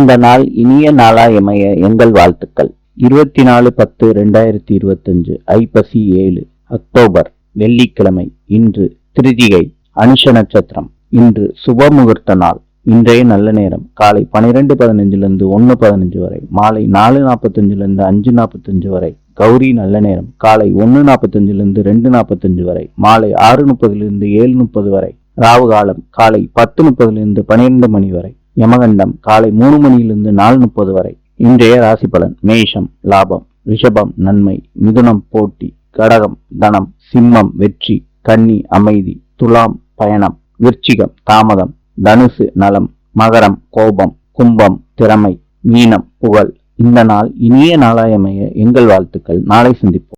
இந்த நாள் இனிய நாளாயமைய எங்கள் வாழ்த்துக்கள். இருபத்தி நாலு பத்து ரெண்டாயிரத்தி இருபத்தஞ்சு ஐப்பசி ஏழு அக்டோபர் வெள்ளிக்கிழமை இன்று திருதிகை அனுஷ நட்சத்திரம் இன்று சுப முகூர்த்த நாள். இன்றைய நல்ல நேரம் காலை பனிரெண்டு பதினஞ்சுலேருந்து ஒன்று பதினஞ்சு வரை மாலை நாலு நாற்பத்தஞ்சுலேருந்து அஞ்சு நாற்பத்தஞ்சு வரை கௌரி நல்ல நேரம் காலை ஒன்று நாற்பத்தஞ்சுலேருந்து ரெண்டு நாற்பத்தஞ்சு வரை மாலை ஆறு முப்பதுலேருந்து ஏழு முப்பது வரை ராவு காலம் காலை பத்து முப்பதுலேருந்து பன்னிரெண்டு மணி வரை. யமகண்டம் காலை மூணு மணியிலிருந்து நாலு முப்பது வரை. இன்றைய ராசி பலன் மேஷம் லாபம் ரிஷபம் நன்மை மிதுனம் போட்டி கடகம் தனம் சிம்மம் வெற்றி கன்னி அமைதி துலாம் பயணம் விருச்சிகம் தாமதம் தனுசு நலம் மகரம் கோபம் கும்பம் திறமை மீனம் புகழ். இந்த நாள் இனிய நாளாயமைய எங்கள் வாழ்த்துக்கள். நாளை சந்திப்போம்.